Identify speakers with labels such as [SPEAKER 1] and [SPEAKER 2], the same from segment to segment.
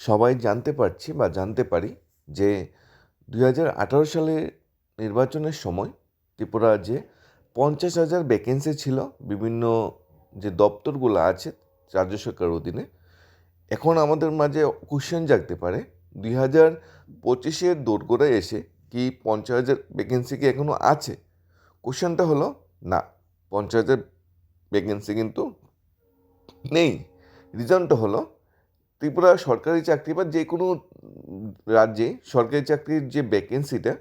[SPEAKER 1] সবাই জানতে পারছি বা জানতে পারি যে দুই হাজার আঠারো সালে নির্বাচনের সময় ত্রিপুরা যে পঞ্চাশ হাজার ভ্যাকেন্সি ছিল, বিভিন্ন যে দপ্তরগুলো আছে রাজ্য সরকারের অধীনে, এখন আমাদের মাঝে কোশ্চেন জাগতে পারে, দুই হাজার পঁচিশের দোরগোড়ায় এসে কি পঞ্চাশ হাজার ভ্যাকেন্সি কি এখনও আছে? কোশ্চেনটা হলো, না, পঞ্চাশ হাজার ভ্যাকেন্সি কিন্তু নেই। রিজনটা হলো ত্রিপুরা সরকারি চাকরি বা যে কোনো রাজ্যে সরকারি চাকরির যে ভ্যাকেন্সিটা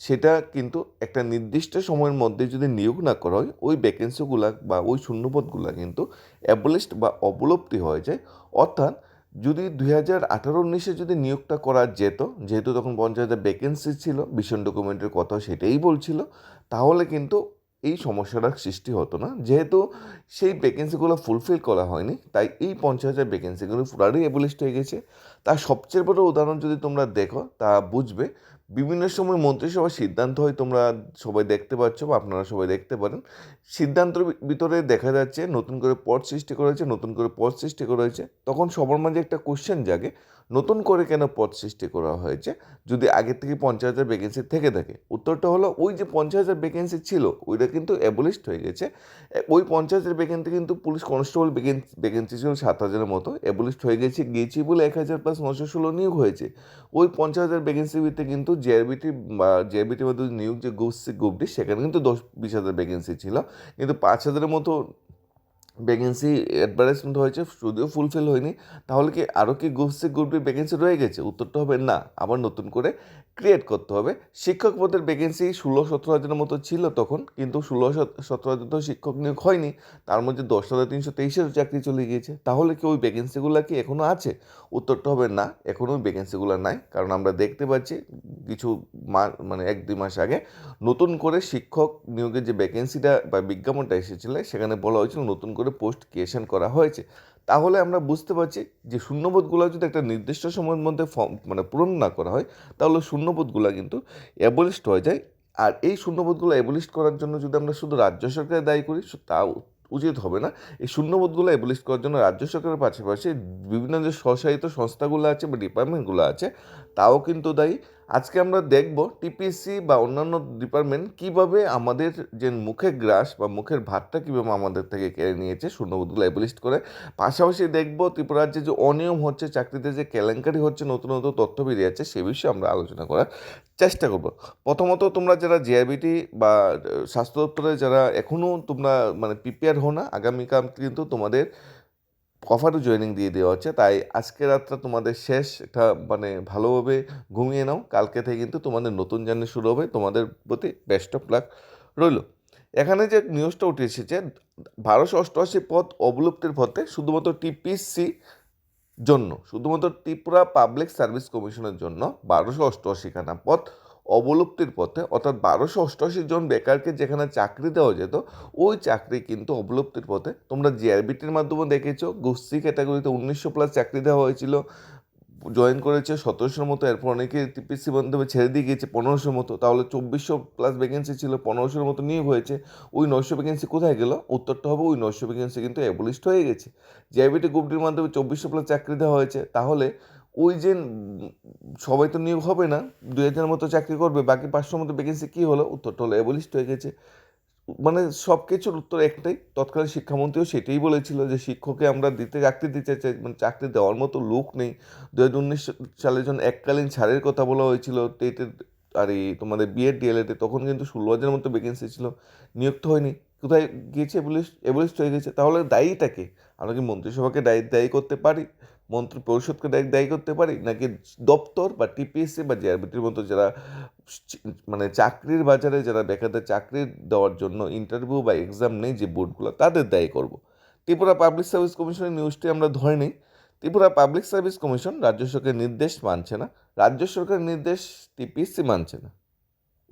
[SPEAKER 1] সেটা কিন্তু একটা নির্দিষ্ট সময়ের মধ্যে যদি নিয়োগ না করা হয়, ওই ভ্যাকেন্সিগুলা বা ওই শূন্যপদগুলা কিন্তু অ্যাবলিস্ট বা অবলুপ্তি হয়ে যায়। অর্থাৎ যদি দুই হাজার আঠারো উনিশে যদি নিয়োগটা করা যেত, যেহেতু তখন পঞ্চাশ হাজার ভ্যাকেন্সি ছিল, ভীষণ ডকুমেন্টের কথা সেটাই বলছিল, তাহলে কিন্তু এই সমস্যাটার সৃষ্টি হতো না। যেহেতু সেই ভ্যাকেন্সিগুলো ফুলফিল করা হয়নি, তাই এই পঞ্চাশ হাজার ভ্যাকেন্সিগুলো পুরারই অ্যাবলিস্ট হয়ে গেছে। তার সবচেয়ে বড় উদাহরণ যদি তোমরা দেখো, তা বুঝবে। বিভিন্ন সময় মন্ত্রিসভার সিদ্ধান্ত হয় তোমরা সবাই দেখতে পাচ্ছ বা আপনারা সবাই দেখতে পারেন। সিদ্ধান্তের ভিতরে দেখা যাচ্ছে নতুন করে পদ সৃষ্টি করেছে, নতুন করে পদ সৃষ্টি করা হয়েছে। তখন সবার মাঝে একটা কোশ্চেন জাগে, নতুন করে কেন পদ সৃষ্টি করা হয়েছে? যদি আগের থেকে পঞ্চাশ হাজার ভ্যাকেন্সি থেকে থাকে, উত্তরটা হলো ওই যে পঞ্চাশ হাজার ভ্যাকেন্সি ছিল, ওইটা কিন্তু অ্যাবলিস্ট হয়ে গেছে। ওই পঞ্চাশ হাজার ভ্যাকেন্সি কিন্তু পুলিশ কনস্টেবল ভ্যাকেন্সি ছিল সাত হাজারের মতো অ্যাবলিস্ট হয়ে গেছে, গিয়েছি বলে এক হাজার প্লাস নশো ষোলো নিয়োগ হয়েছে। ওই পঞ্চাশ হাজার ভ্যাকেন্সির ভিতরে কিন্তু জেআরবিটি বা জেআরবিটির মধ্যে নিয়োগ যে গুপসি গ্রুপটি সেখানে কিন্তু দশ, বিশ হাজার ভ্যাকেন্সি ছিল। কিন্তু পাঁচ হাজারের মতো ভ্যাকেন্সি অ্যাডভার্টাইজমেন্ট হয়েছে যদিও ফুলফিল হয়নি, তাহলে কি আরও কি গ্রুপসি গ্রুপটির ভ্যাকেন্সি রয়ে গেছে? উত্তরটা হবে না, আবার নতুন করে ক্রিয়েট করতে হবে। শিক্ষক পদের ভ্যাকেন্সি ষোলো সতেরো হাজারের মতো ছিল তখন, কিন্তু ষোলো সতেরো হাজার তো শিক্ষক নিয়োগ হয়নি, তার মধ্যে দশ হাজার তিনশো তেইশের চাকরি চলে গিয়েছে। তাহলে কি ওই ভ্যাকেন্সিগুলো কি এখনও আছে? উত্তরটা হবে না এখনও ওই ভ্যাকেন্সিগুলো নাই, কারণ আমরা দেখতে পাচ্ছি কিছু মা মানে এক, দুই মাস আগে নতুন করে শিক্ষক নিয়োগের যে ভ্যাকেন্সিটা বা বিজ্ঞাপনটা এসেছিল, সেখানে বলা হয়েছিল নতুন করে পোস্ট ক্রিয়েশন করা হয়েছে, তাহলে আমরা বুঝতে পারছি যে শূন্যবোধগুলো যদি একটা নির্দিষ্ট সময়ের মধ্যে ফর্ম মানে পূরণ না করা হয়, তাহলে শূন্যবোধগুলো কিন্তু অ্যাবলিস্ট হয়ে যায়। আর এই শূন্যবোধগুলো অ্যাবলিস্ট করার জন্য যদি আমরা শুধু রাজ্য সরকারের দায়ী করি তা উচিত হবে না। এই শূন্যবোধগুলো অ্যাবলিস্ট করার জন্য রাজ্য সরকারের পাশাপাশি বিভিন্ন যে স্বশাসিত সংস্থাগুলো আছে বা ডিপার্টমেন্টগুলো আছে, তাও কিন্তু দায়ী। আজকে আমরা দেখব টিপিসি বা অন্যান্য ডিপার্টমেন্ট কীভাবে আমাদের যে মুখের গ্রাস বা মুখের ভাতটা কীভাবে আমাদের থেকে কেড়ে নিয়েছে শূন্যবোধগুলো অ্যাবলিস্ট করে। পাশাপাশি দেখব ত্রিপুরা রাজ্যে যে অনিয়ম হচ্ছে, চাকরিতে যে কেলেঙ্কারি হচ্ছে, নতুন নতুন তথ্য বেরিয়ে যাচ্ছে, সে বিষয়ে আমরা আলোচনা করার চেষ্টা করব। প্রথমত তোমরা যারা জিআইবিটি বা স্বাস্থ্য দপ্তরে যারা এখনও তোমরা মানে প্রিপেয়ার হো না, আগামীকাল কিন্তু তোমাদের অফারও জয়েনিং দিয়ে দেওয়া হচ্ছে। তাই আজকে রাতটা তোমাদের শেষ। এটা মানে ভালোভাবে ঘুমিয়ে নাও। কালকে থেকে কিন্তু তোমাদের নতুন জার্নি শুরু হবে। তোমাদের প্রতি বেস্ট অফ লাক রইল। এখানে যে নিউজটা উঠে এসেছে বারোশো অষ্টআশি পদ অবলুপ্তির পথে শুধুমাত্র টিপিসি জন্য, শুধুমাত্র ত্রিপুরা পাবলিক সার্ভিস কমিশনের জন্য বারোশো অষ্টআশিখানা পদ অবলুপ্তির পথে, অর্থাৎ বারোশো অষ্টআশি জন বেকারকে যেখানে চাকরি দেওয়া যেত, ওই চাকরি কিন্তু অবলুপ্তির পথে। তোমরা জিআরবিটির মাধ্যমে দেখেছ, গোষ্ঠী ক্যাটাগরিতে উনিশশো প্লাস চাকরি দেওয়া হয়েছিল জয়েন করেছে সতেরোশোর মতো, এরপর অনেকে টিপিসি মাধ্যমে ছেড়ে দিয়ে গিয়েছে পনেরোশোর মতো, তাহলে চব্বিশশো প্লাস ভ্যাকেন্সি ছিল, পনেরোশোর মতো নিয়োগ হয়েছে, ওই নয়শো ভ্যাকেন্সি কোথায় গেল? উত্তরটা হবে ওই নয়শো ভ্যাকেন্সি কিন্তু অ্যাবলিস্ট হয়ে গেছে। জিআইবিটি গ্রুপটির মাধ্যমে চব্বিশশো প্লাস চাকরি দেওয়া হয়েছে, তাহলে ওই যে সবাই তো নিয়োগ হবে না, দুই হাজার মতো চাকরি করবে, বাকি পাঁচশোর মতো ভ্যাকেন্সি কী হলো? উত্তরটা হলো অ্যাবলিস্ট হয়ে গেছে। মানে সব কিছুর উত্তর একটাই, তৎকালীন শিক্ষামন্ত্রীও সেটাই বলেছিল যে শিক্ষককে আমরা দিতে, চাকরি দিতে চাই মানে চাকরি দেওয়ার মতো লোক নেই। দু হাজার উনিশ সালে যখন এককালীন ছাড়ের কথা বলা হয়েছিল টেটের আর এই তোমাদের বিএড ডিএলএডে তখন কিন্তু ষোলো হাজারের মতো ভ্যাকেন্সি ছিল, নিয়োগ তো হয়নি। কোথায় গিয়েছে এবলিস্ট এবলিস্ট হয়ে গেছে? তাহলে দায়ীটাকে আমরা কি মন্ত্রিসভাকে দায়ী দায়ী করতে পারি? মন্ত্রী পরিষদকে দায়ী দায়ী করতে পারি? নাকি দপ্তর বা টিপিএসসি বা জিআরবিটির মতো যারা মানে চাকরির বাজারে যারা বেকারদের চাকরি দেওয়ার জন্য ইন্টারভিউ বা এক্সাম নেই যে বোর্ডগুলো তাদের দায়ী করব। ত্রিপুরা পাবলিক সার্ভিস কমিশনের নিউজটি আমরা ধরে নিই। ত্রিপুরা পাবলিক সার্ভিস কমিশন রাজ্য সরকারের নির্দেশ মানছে না। রাজ্য সরকারের নির্দেশ টিপিএসসি মানছে না।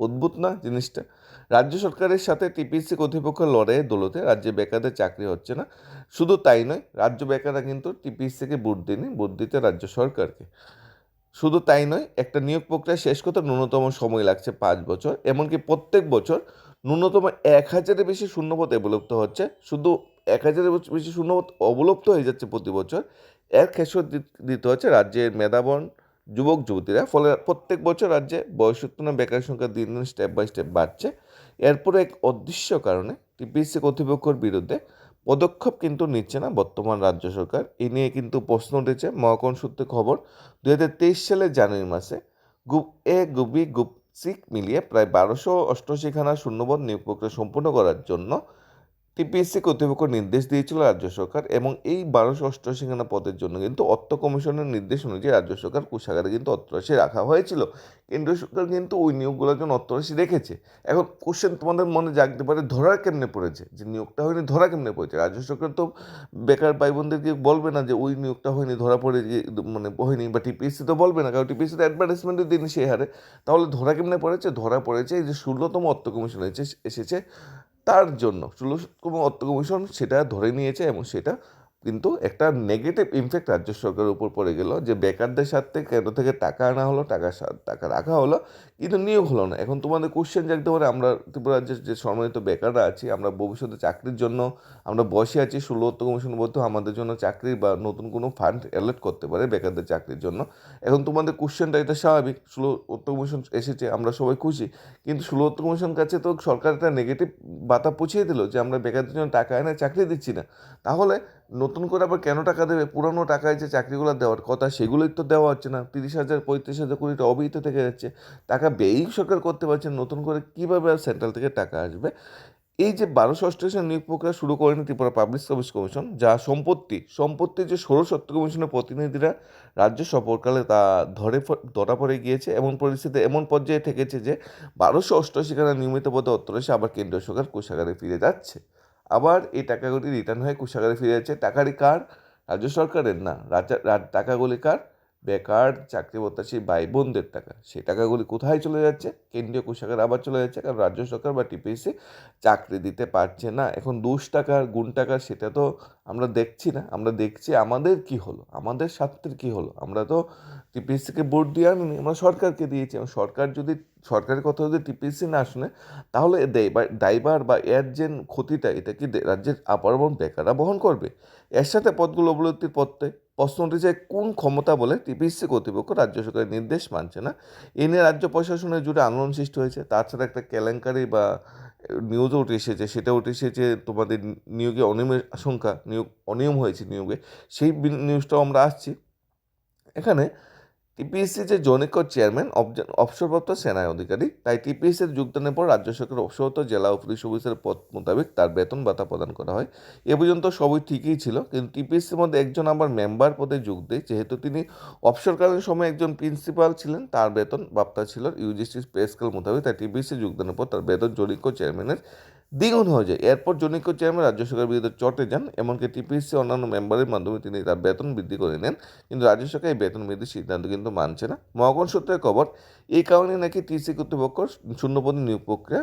[SPEAKER 1] অদ্ভুত না জিনিসটা? রাজ্য সরকারের সাথে টিপিএসসি কর্তৃপক্ষ লড়াইয়ের দৌলতে, রাজ্যে বেকারদের চাকরি হচ্ছে না। শুধু তাই নয়, রাজ্য বেকাররা কিন্তু টিপিএসসিকে ভোট দেয়নি, ভোট দিতে রাজ্য সরকারকে। শুধু তাই নয়, একটা নিয়োগ প্রক্রিয়া শেষ করতে ন্যূনতম সময় লাগছে পাঁচ বছর, এমনকি প্রত্যেক বছর ন্যূনতম এক হাজারের বেশি শূন্যপদ অবলুপ্ত হচ্ছে। শুধু এক হাজারের বেশি শূন্যপদ অবলুপ্ত হয়ে যাচ্ছে প্রতি বছর। এর খেসর দিতে হচ্ছে রাজ্যের মেধাবন যুবক, যুবতীরা। ফলে প্রত্যেক বছর রাজ্যে বয়সোত্তর বেকার সংখ্যা দিন দিন স্টেপ বাই স্টেপ বাড়ছে। এরপরে এক অদৃশ্য কারণে টিপিএসসি কর্তৃপক্ষের বিরুদ্ধে পদক্ষেপ কিন্তু নিচ্ছে না বর্তমান রাজ্য সরকার। এ নিয়ে কিন্তু প্রশ্ন উঠেছে মহাকরণ সূত্রে খবর দু হাজার তেইশ সালের জানুয়ারি মাসে group A group B group C মিলিয়ে প্রায় বারোশো অষ্টআশিখানা শূন্যপদ নিয়োগ প্রক্রিয়া সম্পূর্ণ করার জন্য টিপিএসসি কর্তৃপক্ষ নির্দেশ দিয়েছিল রাজ্য সরকার এবং এই বারোশো অষ্টআশিখানা পদের জন্য কিন্তু অর্থ কমিশনের নির্দেশ অনুযায়ী রাজ্য সরকার কোষাগারে কিন্তু অর্থরাশি রাখা হয়েছিল। কেন্দ্রীয় সরকার কিন্তু ওই নিয়োগগুলোর জন্য অর্থরাশি রেখেছে। এখন কোশ্চেন তোমাদের মনে জাগতে পারে, ধরা কেমনে পড়েছে? যে নিয়োগটা হয়নি, ধরা কেমনে পড়েছে? রাজ্য সরকার তো বেকার ভাই বোনদেরকে বলবে না যে ওই নিয়োগটা হয়নি, ধরা পড়ে মানে হয়নি বা টিপিএসসি তো বলবে না, কারণ টিপিএসসি তো অ্যাডভার্টাইজমেন্টের দিন সেই হারে। তাহলে ধরা কেমনে পড়েছে? ধরা পড়েছে এই যে ষোলোতম অর্থ কমিশন এসেছে তার জন্য। অর্থ কমিশন সেটা ধরে নিয়েছে এবং সেটা কিন্তু একটা নেগেটিভ ইমফ্যাক্ট রাজ্য সরকারের উপর পড়ে গেল যে বেকারদের সাথে কেন্দ্র থেকে টাকা আনা হলো, টাকা টাকা রাখা হলো, কিন্তু নিয়োগ হলো না। এখন তোমাদের কোশ্চেন জাগতে পারে আমরা ত্রিপুরা রাজ্যের যে সম্মানিত বেকাররা আছি, আমরা ভবিষ্যতে চাকরির জন্য আমরা বসে আছি, ষোলো অর্থ কমিশন বলতে আমাদের জন্য চাকরি বা নতুন কোনো ফান্ড অ্যালার্ট করতে পারে বেকারদের চাকরির জন্য। এখন তোমাদের কোশ্চেনটা এটা স্বাভাবিক, ষোলো কমিশন এসেছে, আমরা সবাই খুশি। কিন্তু ষোলো কমিশন কাছে তো সরকার একটা নেগেটিভ বার্তা পৌঁছিয়ে দিল যে আমরা বেকারদের জন্য টাকা এনে চাকরি দিচ্ছি না। তাহলে নতুন করে আবার কেন টাকা দেবে? পুরানো টাকায় যে চাকরিগুলো দেওয়ার কথা, সেগুলোই তো দেওয়া হচ্ছে না। তিরিশ হাজার, পঁয়ত্রিশ হাজার কোটিটা অবহিত থেকে যাচ্ছে। টাকা ব্যয়ই সরকার করতে পারছে নতুন করে কীভাবে আর সেন্ট্রাল থেকে টাকা আসবে? এই যে বারোশো অষ্টাশি নিয়োগ প্রক্রিয়া শুরু করেনি ত্রিপুরা পাবলিক সার্ভিস কমিশন, যা সম্পত্তি সম্পত্তির যে সত্য কমিশনের প্রতিনিধিরা রাজ্য সফরকালে তা ধরে ধরা পড়ে গিয়েছে। এমন পরিস্থিতি এমন পর্যায়ে থেকেছে যে বারোশো অষ্টআশি খানা নিয়মিত পদে অর্থরাশি আবার কেন্দ্রীয় সরকার কোষাগারে ফিরে যাচ্ছে। আবার এই টাকাগুলি রিটার্ন হয়ে কোষাগারে ফিরে যাচ্ছে। টাকারই কার? রাজ্য সরকারের না। টাকাগুলি কার? বেকার, চাকরি প্রত্যাশী ভাই বোনদের টাকা। সেই টাকাগুলি কোথায় চলে যাচ্ছে? কেন্দ্রীয় কোষাগারে আবার চলে যাচ্ছে, কারণ রাজ্য সরকার বা টিপিএসসি চাকরি দিতে পারছে না। এখন দুশ টাকার গুণ টাকা সেটা তো আমরা দেখছি না। আমরা দেখছি আমাদের কি হলো? আমাদের স্বার্থের কি হলো? আমরা তো টিপিএসসিকে ভোট দিয়ে আনিনি, আমরা সরকারকে দিয়েছি। এবং সরকার যদি, সরকারের কথা যদি টিপিএসসি না শুনে, তাহলে দায়বার বা এর যে ক্ষতিটা, এটা কি রাজ্যের আপারবন বেকাররা বহন করবে? এর সাথে পদগুলো অবলব্ধির পথে প্রশ্ন উঠেছে কোন ক্ষমতা বলে টিপিসি কর্তৃপক্ষ রাজ্য সরকারের নির্দেশ মানছে না? এ নিয়ে রাজ্য প্রশাসনের জুড়ে আন্দোলন সৃষ্টি হয়েছে। তাছাড়া একটা কেলেঙ্কারি বা নিউজও উঠে এসেছে সেটা উঠে এসেছে তোমাদের নিয়োগে অনিয়মের আশঙ্কা, নিয়োগ অনিয়ম হয়েছে নিয়োগে। সেই নিউজটাও আমরা আসছি। এখানে টিপিএসসি যে জনৈক চেয়ারম্যান অবসরপ্রাপ্ত সেনা অধিকারী, তাই টিপিএসসির যোগদানের পর রাজ্য সরকার অবসরপ্রাপ্ত জেলা পুলিশ অফিসারের পদ মোতাবেক তার বেতন ভাতা প্রদান করা হয়। এ পর্যন্ত সবই ঠিকই ছিল, কিন্তু টিপিএসসির মধ্যে একজন আবার মেম্বার পদে যোগ দেয়, যেহেতু তিনি অবসরকালীন সময় একজন প্রিন্সিপাল ছিলেন, তার বেতন বাপ্তা ছিল ইউজিসি পে স্কেল মোতাবেক, তাই টিপিএসসি যোগদানের পর তার বেতন জনৈক চেয়ারম্যানের দ্বিগুণ হয়ে যায়। এরপর জনৈক চেয়ারম্যান রাজ্য সরকারের বিরুদ্ধে চটে যান, এমনকি টিপিএসসি অন্যান্য মেম্বারের মাধ্যমে তিনি তার বেতন বৃদ্ধি করে নেন। কিন্তু রাজ্য সরকার এই বেতন বৃদ্ধির সিদ্ধান্ত কিন্তু মানছে না। মহাগণ সূত্রের খবর, এই কারণে নাকি টিসি কর্তৃপক্ষ শূন্যপদে নিয়োগ প্রক্রিয়া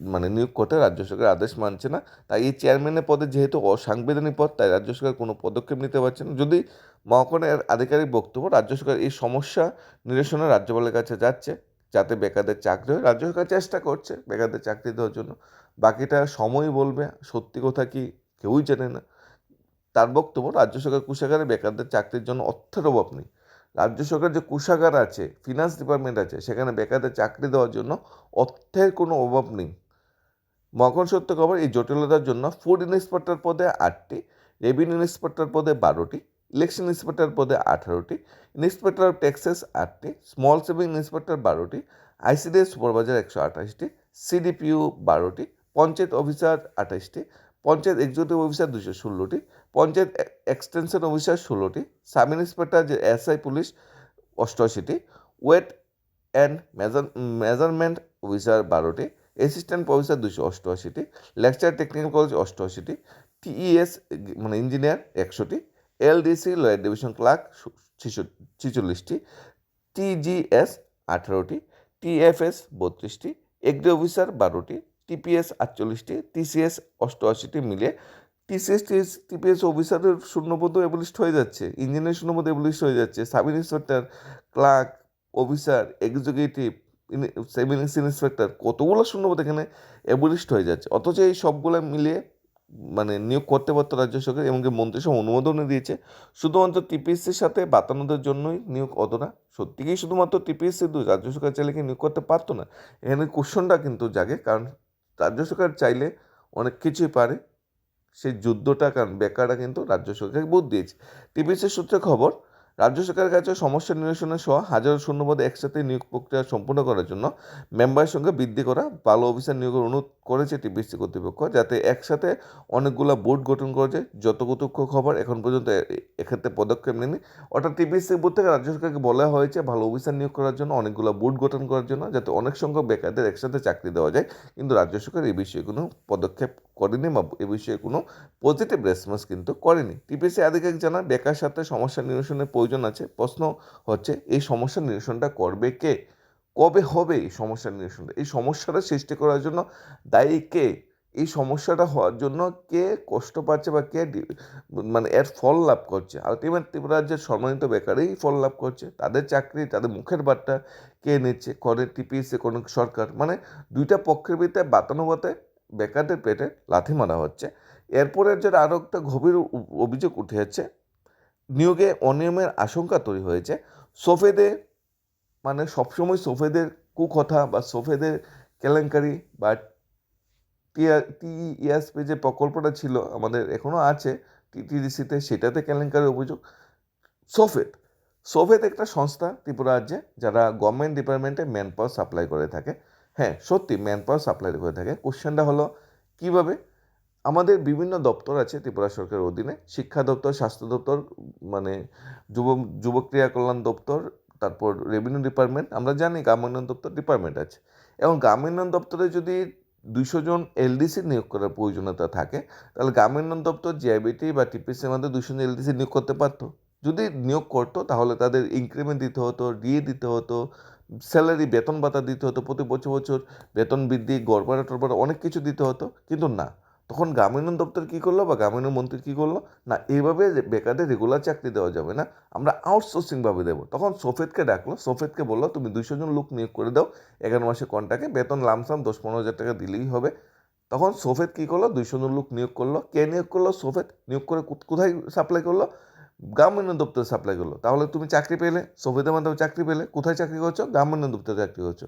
[SPEAKER 1] মানে নিয়োগ করতে রাজ্য সরকার আদেশ মানছে না। তাই এই চেয়ারম্যানের পদে যেহেতু অসাংবিধানিক পদ, তাই রাজ্য সরকার কোনো পদক্ষেপ নিতে পারছে না। যদি মহাকনের আধিকারিক বক্তব্য, রাজ্য সরকার এই সমস্যা নিরসনে রাজ্যপালের কাছে যাচ্ছে, যাতে বেকারদের চাকরি হয়। রাজ্য সরকার চেষ্টা করছে বেকারদের চাকরি দেওয়ার জন্য। বাকিটা সময় বলবে, সত্যি কথা কি কেউই জানে না। তার বক্তব্য, রাজ্য সরকার কোষাগারে বেকারদের চাকরির জন্য অর্থের অভাব নেই। রাজ্য সরকার যে কোষাগার আছে ফিনান্স ডিপার্টমেন্ট আছে, সেখানে বেকারদের চাকরি দেওয়ার জন্য অর্থের কোনো অভাব নেই। মকন সত্য খবর, এই জটিলতার জন্য ফুড ইন্সপেক্টর পদে আটটি রেভিনিউ ইন্সপেক্টর পদে বারোটি ইলেকশন ইন্সপেক্টর পদে আঠারোটি ইন্সপেক্টর অফ ট্যাক্সেস আটটি স্মল সেভিং ইন্সপেক্টর বারোটি আইসিডিএস সুপারভাইজার একশো আঠাশটি সিডিপিইউ বারোটি পঞ্চায়েত অফিসার আঠাশটি, পঞ্চায়েত এক্সিকিউটিভ অফিসার দুশো ষোলোটি, পঞ্চায়েত এক্সটেনশন অফিসার ষোলোটি সাব ইন্সপেক্টর যে SI police অষ্টআশিটি weight and measure measurement officer বারোটি অ্যাসিস্ট্যান্ট প্রফেসর দুশো অষ্টআশিটি লেকচার টেকনিক্যাল কলেজ অষ্টআশিটি টিইএস মানে ইঞ্জিনিয়ার একশোটি এলডিসি লয়ার ডিভিশন ক্লার্ক ছিচল্লিশটি টিজিএস আঠারোটি টিএফএস বত্রিশটি এগ্রি অফিসার বারোটি টিপিএস আটচল্লিশটি, টিসিএস অষ্টআশিটি মিলে টিসিএস টিপিএস অফিসারের শূন্যপদ এবলিস্ট হয়ে যাচ্ছে ইঞ্জিনিয়ার শূন্যপদ এবলিস্ট হয়ে যাচ্ছে sub inspector, clerk, officer executive saving inspector কতগুলো শূন্যপদ এখানে এবলিস্ট হয়ে যাচ্ছে? অথচ এই সবগুলো মিলিয়ে মানে নিয়োগ করতে পারতো রাজ্য সরকার এমনকি মন্ত্রিসভা অনুমোদনও দিয়েছে। শুধুমাত্র টিপিএসসির সাথে বাতানোদের জন্যই নিয়োগ হতো না সত্যিই শুধুমাত্র টিপিএসসি রাজ্য সরকার চাইলে কি নিয়োগ করতে পারতো না? এখানে কোশ্চনটা কিন্তু জাগে, কারণ রাজ্য সরকার চাইলে অনেক কিছুই পারে। সেই যুদ্ধটা কারণ বেকাররা কিন্তু রাজ্য সরকারকে বুধ দিয়েছে। টিভিসির সূত্রে খবর রাজ্য সরকারের কাছে সমস্যা নিরসনের সহ হাজারো শূন্যপদে একসাথে নিয়োগ প্রক্রিয়া সম্পূর্ণ করার জন্য মেম্বারের সঙ্গে বৃদ্ধি করা ভালো অফিসার নিয়োগের অনুরোধ করেছে টিপিএসসি কর্তৃপক্ষ, যাতে একসাথে অনেকগুলো বোর্ড গঠন করা যায়। যতটুকু খবর এখন পর্যন্ত এক্ষেত্রে পদক্ষেপ নেয়নি। অর্থাৎ টিপিএসসি বোর্ড থেকে রাজ্য সরকারকে বলা হয়েছে ভালো অফিসার নিয়োগ করার জন্য অনেকগুলো বোর্ড গঠন করার জন্য যাতে অনেক সংখ্যক বেকারদের একসাথে চাকরি দেওয়া যায়। কিন্তু রাজ্য সরকার এই বিষয়ে কোনো পদক্ষেপ করেনি বা এ বিষয়ে কোনো পজিটিভ রেসপন্স কিন্তু করেনি। টিপিএসসি আধিকারিক জানান, বেকার সাথে সমস্যা নিরসনের প্রয়োজন আছে। প্রশ্ন হচ্ছে, এই সমস্যা নিরসনটা করবে কে? কবে হবে এই সমস্যা নিরসনটা? এই সমস্যাটা সৃষ্টি করার জন্য দায়ী কে? এই সমস্যাটা হওয়ার জন্য কে কষ্ট পাচ্ছে বা কে মানে এর ফল লাভ করছে? আলটিমেট ত্রিপুরা রাজ্যের সম্মানিত বেকারেই ফল লাভ করছে। তাদের চাকরি, তাদের মুখের বার্তা কে নিচ্ছে? করে টিপিএসসি কোনো সরকার? মানে দুইটা পক্ষের ভিতরে বাতানুবাতে বেকারদের পেটে লাথি মারা হচ্ছে। এরপরের যে আরও একটা গভীর অভিযোগ উঠে যাচ্ছে নিয়োগে অনিয়মের আশঙ্কা তৈরি হয়েছে। সোফেদে মানে সবসময় সোফেদের কুকথা বা সোফেদের কেলেঙ্কারি বা টিইএসপি যে প্রকল্পটা ছিল আমাদের এখনও আছে, টিটিডিসিতে সেটাতে কেলেঙ্কারি অভিযোগ। সোফেদ সোফেদ একটা সংস্থা ত্রিপুরা রাজ্যে যারা গভর্নমেন্ট ডিপার্টমেন্টে ম্যান পাওয়ার সাপ্লাই করে থাকে। হ্যাঁ সত্যি ম্যান পাওয়ার সাপ্লাই করে থাকে। কোশ্চেনটা হলো, কীভাবে? আমাদের বিভিন্ন দপ্তর আছে ত্রিপুরা সরকারের অধীনে, শিক্ষা দপ্তর, স্বাস্থ্য দপ্তর মানে যুব যুব ক্রিয়া কল্যাণ দপ্তর, তারপর রেভিনিউ ডিপার্টমেন্ট আমরা জানি গ্রাম উন্নয়ন দপ্তর ডিপার্টমেন্ট আছে। এবং গ্রাম উন্নয়ন দপ্তরে যদি দুইশো জন এলডিসি নিয়োগ করার প্রয়োজনীয়তা থাকে, তাহলে গ্রাম উন্নয়ন দপ্তর জিআইবিটি বা টিপিসির মধ্যে দুইশো জন এলডিসি নিয়োগ করতে পারতো। যদি নিয়োগ করতো, তাহলে তাদের ইনক্রিমেন্ট দিতে হতো ডিএ দিতে হতো স্যালারি বেতন ভাতা দিতে হতো, প্রতি বছর বছর বেতন বৃদ্ধি গড়বাড়া টড়বাড়া অনেক কিছু দিতে হতো, কিন্তু না। তখন গ্রামীণ দপ্তর কী করল বা গ্রামীণ মন্ত্রী কী করল? না, এইভাবে বেকারদের রেগুলার চাকরি দেওয়া যাবে না, আমরা আউটসোর্সিংভাবে দেবো। তখন সোফেদকে ডাকলো সোফেদকে বলল, তুমি দুইশো জন লোক নিয়োগ করে দাও, এগারো মাসে কন্টাকে বেতন লামসাম দশ পনেরো হাজার টাকা দিলেই হবে। তখন সোফেদ কী করল? দুইশো জন লোক নিয়োগ করল। কে নিয়োগ করল? সোফেদ নিয়োগ করে কোথায় সাপ্লাই করল? গ্রামীণ দপ্তরে সাপ্লাই করল। তাহলে তুমি চাকরি পেলে সোফেদের মাধ্যমে চাকরি পেলে, কোথায় চাকরি করছ? গ্রামীণ দপ্তরে চাকরি করছ।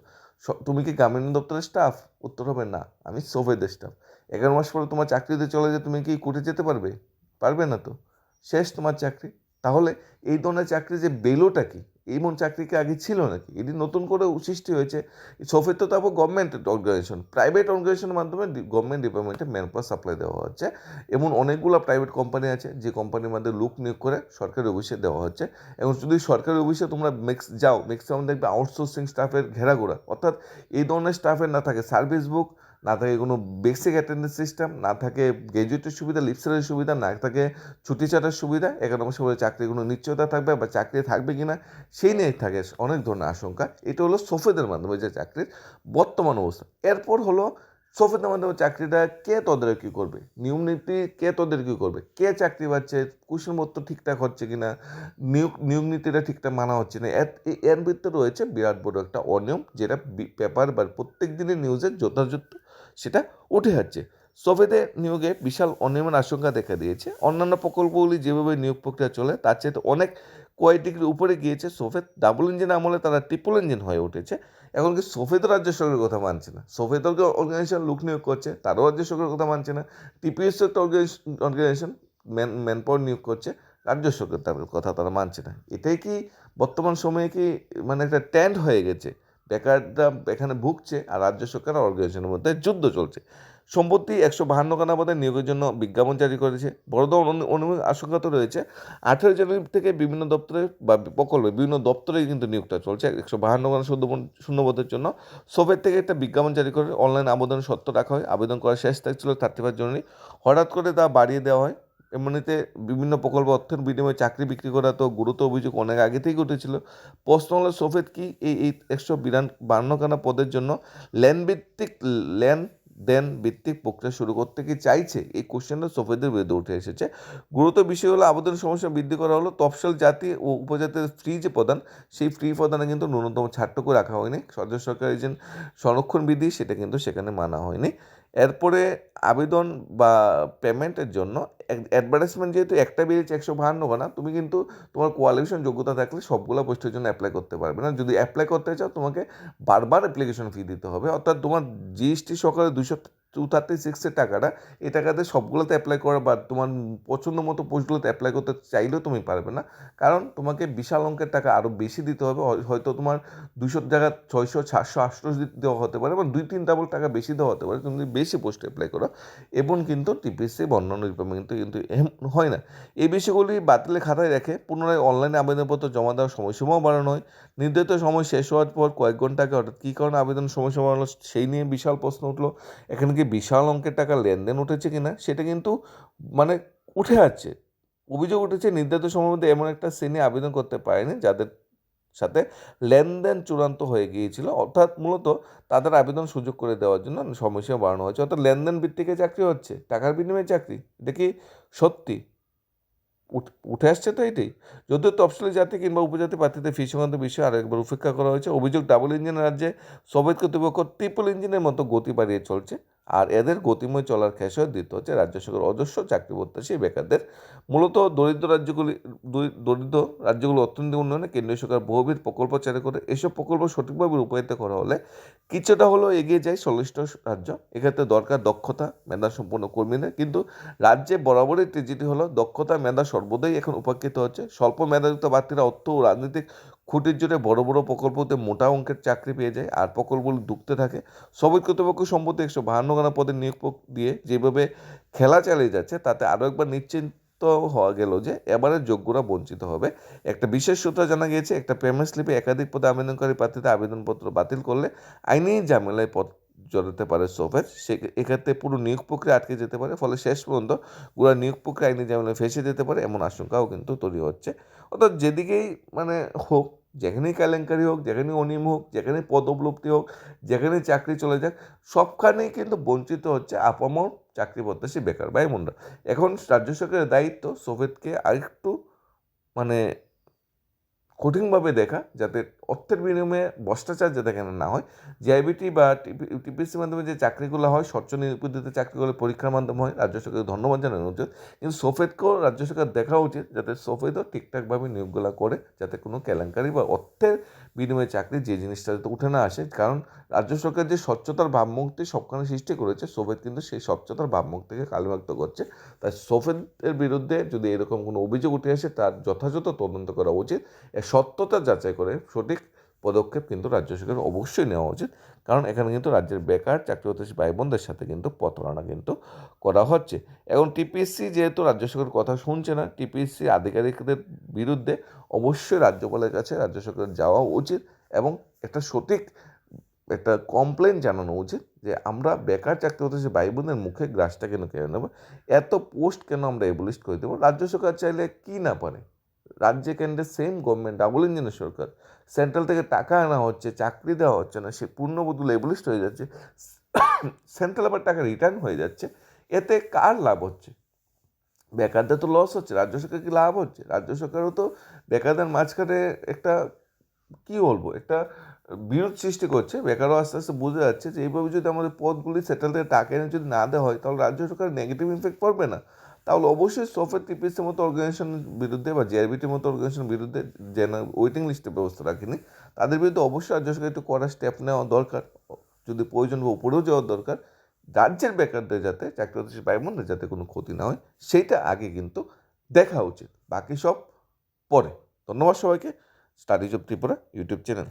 [SPEAKER 1] তুমি কি গ্রামীণ দপ্তরের স্টাফ উত্তর হবে না, আমি সোফেদের স্টাফ এগারো মাস পরে তোমার চাকরিতে চলে যে তুমি কি কোর্টে যেতে পারবে? পারবে না তো। শেষ তোমার চাকরি। তাহলে এই ধরনের চাকরি যে বেলোটা কি? এমন চাকরি কি আগে ছিল নাকি? এটি নতুন করে সৃষ্টি হয়েছে। সফের তো তারপর গভর্নমেন্ট অর্গানাইজেশন প্রাইভেট অর্গানাইজেশনের মাধ্যমে গভর্নমেন্ট ডিপার্টমেন্টে ম্যান পাওয়ার সাপ্লাই দেওয়া হচ্ছে। এমন অনেকগুলো প্রাইভেট কোম্পানি আছে, যে কোম্পানির মধ্যে লোক নিয়োগ করে সরকারি অফিসে দেওয়া হচ্ছে। এবং যদি সরকারি অফিসে তোমরা মিক্স যাও ম্যাক্সিমাম দেখবে আউটসোর্সিং স্টাফের ঘেরাঘোরা। অর্থাৎ এই ধরনের স্টাফের না থাকে। সার্ভিস বুক না থাকে কোনো বেসিক অ্যাটেন্ডেন্স সিস্টেম না থাকে গ্র্যাজুয়েটের সুবিধা লিপসারের সুবিধা, না থাকে ছুটি ছাটার সুবিধা এগারো মাসে পরে চাকরির কোনো নিশ্চয়তা থাকবে বা চাকরি থাকবে কি না সেই নিয়ে থাকে অনেক ধরনের আশঙ্কা। এটা হলো সফেদের মাধ্যমে যে চাকরির বর্তমান অবস্থা। এরপর হলো সফেদের মাধ্যমে চাকরিটা কে তদারকি করবে? নিয়ম নীতি কে তদারকি করবে? কে চাকরি পাচ্ছে? কুশল মতো ঠিকঠাক হচ্ছে কিনা? নিয়োগ নিয়ম নীতিটা ঠিকঠাক মানা হচ্ছে না। এর ভিতরে রয়েছে বিরাট বড় একটা অনিয়ম, যেটা পেপার বা প্রত্যেক দিনের নিউজে যথাযথ সেটা উঠে যাচ্ছে সোফেদে নিয়োগে বিশাল অনিয়মের আশঙ্কা দেখা দিয়েছে। অন্যান্য প্রকল্পগুলি যেভাবে নিয়োগ প্রক্রিয়া চলে, তার চেয়ে অনেক কয়েক ডিগ্রি উপরে গিয়েছে সোফেদ ডাবল ইঞ্জিন আমলে তারা ট্রিপল ইঞ্জিন হয়ে উঠেছে। এখন কি সোফেদ রাজ্য সরকারের কথা মানছে না? সোফেদ অর্গানাইজেশন লোক নিয়োগ করছে, তারও রাজ্য সরকারের কথা মানছে না। টিপিএস একটা অর্গানাইজেশন ম্যান ম্যান পাওয়ার নিয়োগ করছে, রাজ্য সরকার তার কথা তারা মানছে না। এটাই কি বর্তমান সময়ে কি মানে একটা ট্যান্ড হয়ে গেছে? বেকাররা এখানে ভুগছে আর রাজ্য সরকার অর্গানাইজেশনের মধ্যে যুদ্ধ চলছে। সম্প্রতি একশো বাহান্ন খানা পদে নিয়োগের জন্য বিজ্ঞাপন জারি করেছে। বড়দের অনুমান আশঙ্কা তো রয়েছে। আঠেরো জানুয়ারি থেকে বিভিন্ন দপ্তরে বা প্রকল্পে বিভিন্ন দপ্তরে কিন্তু নিয়োগটা চলছে। একশো বাহান্ন খানা শূন্য শূন্যপদের জন্য সোভিয়েত থেকে একটা বিজ্ঞাপন জারি করে। অনলাইন আবেদন সত্য রাখা হয়। আবেদন করার শেষ তারিখ ছিল থার্টি ফার্স্ট জানুয়ারি। হঠাৎ করে তা বাড়িয়ে দেওয়া হয়। এমনিতে বিভিন্ন প্রকল্প অর্থের বিনিময়ে চাকরি বিক্রি করা তো গুরুত্ব অভিযোগ অনেক আগে থেকেই উঠেছিল। হলো সোফেদ কি এই এই একশো বিরান বান্নখানা পদের জন্য ল্যান্ড ভিত্তিক ল্যান্ড দেন ভিত্তিক প্রক্রিয়া শুরু করতে কি চাইছে? এই কোশ্চেনটা সোফেদের বিরুদ্ধে উঠে এসেছে। গুরুত্ব বিষয় হলো আবেদন সমস্যা বৃদ্ধি করা হলো। তফসিল জাতি ও উপজাতির ফ্রি যে প্রদান সেই ফ্রি প্রদানে কিন্তু ন্যূনতম ছাড়টুকু রাখা হয়নি। রাজ্য সরকারের যে সংরক্ষণ বিধি, সেটা কিন্তু সেখানে মানা হয়নি। এরপরে আবেদন বা পেমেন্টের জন্য অ্যাডভার্টাইজমেন্ট যেহেতু একটা বেরিয়েছে একশো বাহান্ন খানা তুমি কিন্তু তোমার কোয়ালিফিকেশন যোগ্যতা থাকলে সবগুলো পোস্টের জন্য অ্যাপ্লাই করতে পারবে না। যদি অ্যাপ্লাই করতে চাও, তোমাকে বারবার অ্যাপ্লিকেশন ফি দিতে হবে। অর্থাৎ তোমার জিএসটি সকালে দুশো টু থার্টি সিক্সের টাকাটা, এই টাকাতে সবগুলোতে অ্যাপ্লাই করা বা তোমার পছন্দ মতো পোস্টগুলোতে অ্যাপ্লাই করতে চাইলেও তুমি পারবে না। কারণ তোমাকে বিশাল অঙ্কের টাকা আরও বেশি দিতে হবে হয়- হয়তো তোমার দুশো টাকা ছয়শো, সাতশো, আটশো দেওয়া হতে পারে বা দুই তিন ডাবল টাকা বেশি দেওয়া হতে পারে, তুমি বেশি পোস্টে অ্যাপ্লাই করো। এবং কিন্তু টিপিএসসি বা অন্যান্য ডিপার্টমেন্ট কিন্তু কিন্তু এমন হয় না। এই বিষয়গুলি বাতিলের খাতায় রেখে পুনরায় অনলাইনে আবেদনপত্র জমা দেওয়ার সময়সীমাও বাড়ানো হয়। নির্ধারিত সময় শেষ হওয়ার পর কয়েক ঘণ্টা আগে অর্থাৎ কী কারণে আবেদন সময়সীমা বাড়ানো সেই নিয়ে বিশাল প্রশ্ন উঠল। এখানে কি বিশাল অঙ্কের টাকা লেনদেন উঠেছে কি না সেটা কিন্তু মানে উঠে আছে অভিযোগ উঠেছে নির্ধারিত সময়ের মধ্যে এমন একটা শ্রেণি আবেদন করতে পারেনি, যাদের সাথে লেনদেন চূড়ান্ত হয়ে গিয়েছিল। অর্থাৎ মূলত তাদের আবেদন সুযোগ করে দেওয়ার জন্য সময়সীমা বাড়ানো হয়েছে। অর্থাৎ লেনদেন ভিত্তিকে চাকরি হচ্ছে, টাকার বিনিময়ে চাকরি। কি সত্যি? উঠে আসছে তো এটি যদিও তফসিলি জাতি কিংবা উপজাতি প্রার্থীদের ফি সংক্রান্ত বিষয়ে আরেকবার উপেক্ষা করা হয়েছে। অভিযোগ ডাবল ইঞ্জিনের রাজ্যে সোভিয়েত কর্তৃপক্ষ ট্রিপল ইঞ্জিনের মতো গতি বাড়িয়ে চলছে। আর এদের গতিময় চলার খেসারত দিতে হচ্ছে রাজ্য সরকার অজস্র চাকরি প্রত্যাশী বেকারদের। মূলত দরিদ্র রাজ্যগুলি দরিদ্র রাজ্যগুলো অর্থনৈতিক উন্নয়নে কেন্দ্রীয় সরকার বহুবিধ প্রকল্প চালু করে। এসব প্রকল্প সঠিকভাবে রূপায়িত করা হলে কিছুটা হলেও এগিয়ে যায় সংশ্লিষ্ট রাজ্য। এক্ষেত্রে দরকার দক্ষতা, মেধা সম্পন্ন কর্মীদের। কিন্তু রাজ্যে বরাবরই ট্রেজেডি হলো দক্ষতা, মেধা সর্বদাই এখন উপেক্ষিত হচ্ছে। স্বল্প মেধাযুক্ত প্রার্থীরা অর্থ ও রাজনৈতিক খুঁটির জোরে বড় বড় প্রকল্পতে মোটা অঙ্কের চাকরি পেয়ে যায়, আর প্রকল্পগুলো ডুবতে থাকে। সবই কর্তৃপক্ষ সম্পত্তি একশো বাহান্ন খানা পদে নিয়োগ দিয়ে যেভাবে খেলা চালিয়ে যাচ্ছে, তাতে আরও একবার নিশ্চিন্ত হওয়া গেল যে এবারের যোগ্যরা বঞ্চিত হবে। একটা বিশেষ সূত্রে জানা গিয়েছে, একটা পেমেন্ট স্লিপে একাধিক পদে আবেদনকারী প্রার্থীদের আবেদনপত্র বাতিল করলে আইনি ঝামেলায় জড়াতে পারে সোফের সে এক্ষেত্রে পুরো নিয়োগ প্রক্রিয়া আটকে যেতে পারে, ফলে শেষ পর্যন্ত পুরো নিয়োগ প্রক্রিয়া আইনি ঝামেলায় ফেসে যেতে পারে এমন আশঙ্কাও কিন্তু তৈরি হচ্ছে। অর্থাৎ যেদিকেই মানে হোক, যেখানেই কেলেঙ্কারি হোক যেখানেই অনিয়ম হোক, যেখানে পদ উপলব্ধি হোক, যেখানে চাকরি চলে যাক, সবখানেই কিন্তু বঞ্চিত হচ্ছে আপামর চাকরি প্রত্যাশী বেকার ভাই এখন রাজ্য সরকারের দায়িত্ব সোভিয়েতকে আরেকটু মানে কঠিনভাবে দেখা যাতে অর্থের বিনিময়ে ভ্রষ্টাচার যাতে এখানে না হয়। জিআইবিটি বা টিপিসির মাধ্যমে যে চাকরিগুলো হয় স্বচ্ছ নিয়োগপদ্ধতিতে চাকরিগুলো পরীক্ষার মাধ্যমে হয়, রাজ্য সরকারকে ধন্যবাদ জানানো উচিত। কিন্তু সোফেদকেও রাজ্য সরকার দেখা উচিত যাতে সোফেদও ঠিকঠাকভাবে নিয়োগগুলো করে, যাতে কোনো কেলেঙ্কারি বা অর্থের বিনিময়ে চাকরি, যে জিনিসটা যাতে উঠে না আসে। কারণ রাজ্য সরকার যে স্বচ্ছতার ভাবমুক্তি সবখানে সৃষ্টি করেছে সোভেত কিন্তু সেই স্বচ্ছতার ভাবমুক্তিকে কালিমাক্ত করছে। তাই সোভেতের বিরুদ্ধে যদি এরকম কোনো অভিযোগ উঠে আসে, তার যথাযথ তদন্ত করা উচিত। সত্যতা যাচাই করে সঠিক পদক্ষেপ কিন্তু রাজ্য সরকারের অবশ্যই নেওয়া উচিত। কারণ এখানে কিন্তু রাজ্যের বেকার চাকরি প্রত্যাশী ভাই বোনদের সাথে কিন্তু প্রতারণা কিন্তু করা হচ্ছে। এখন টিপিএসসি যেহেতু রাজ্য সরকারের কথা শুনছে না টিপিএসসি আধিকারিকদের বিরুদ্ধে অবশ্যই রাজ্যপালের কাছে রাজ্য সরকারের যাওয়া উচিত এবং একটা সঠিক, একটা কমপ্লেন জানানো উচিত যে আমরা বেকার চাকরি প্রত্যাশী ভাই বোনের মুখে গ্রাসটা কেন কেড়ে নেব? এত পোস্ট কেন আমরা এবলিস্ট করে দেবো? রাজ্য সরকার চাইলে কি না পারে? রাজ্যে কেন্দ্রে সেম গভর্নমেন্ট ডাবল ইঞ্জিনের সরকার। সেন্ট্রাল থেকে টাকা আনা হচ্ছে, চাকরি দেওয়া হচ্ছে না, সে পূর্ণবদল এবলিস্ট হয়ে যাচ্ছে। সেন্ট্রাল আবার টাকা রিটার্ন হয়ে যাচ্ছে। এতে কার লাভ হচ্ছে? বেকারদের তো লস হচ্ছে, রাজ্য সরকার কি লাভ হচ্ছে? রাজ্য সরকারও তো বেকারদের মাঝখানে একটা, কি বলব, একটা বিরোধ সৃষ্টি করছে। বেকারও আস্তে আস্তে বুঝে যাচ্ছে যে, এইভাবে যদি আমাদের পদগুলি সেটেল থেকে টাকা এনে যদি না দেওয়া হয়, তাহলে রাজ্য সরকার নেগেটিভ ইমপ্যাক্ট পড়বে না। তাহলে অবশ্যই সোফের টিপিসের মতো অর্গানাইজেশনের বিরুদ্ধে বা জিআরবিটির মতো অর্গানাইজেশনের বিরুদ্ধে যেন ওয়েটিং লিস্টের ব্যবস্থা রাখেনি। তাদের বিরুদ্ধে অবশ্যই রাজ্য সরকার একটু কড়া স্টেপ নেওয়া দরকার। যদি প্রয়োজন বা উপরেও যাওয়া দরকার, রাজ্যের বেকারদের যাতে চাকরি প্রত্যাশী ভাই যাতে কোনো ক্ষতি না হয় সেইটা আগে কিন্তু দেখা উচিত। বাকি সব পরে। ধন্যবাদ সবাইকে। Studies of Tripura YouTube channel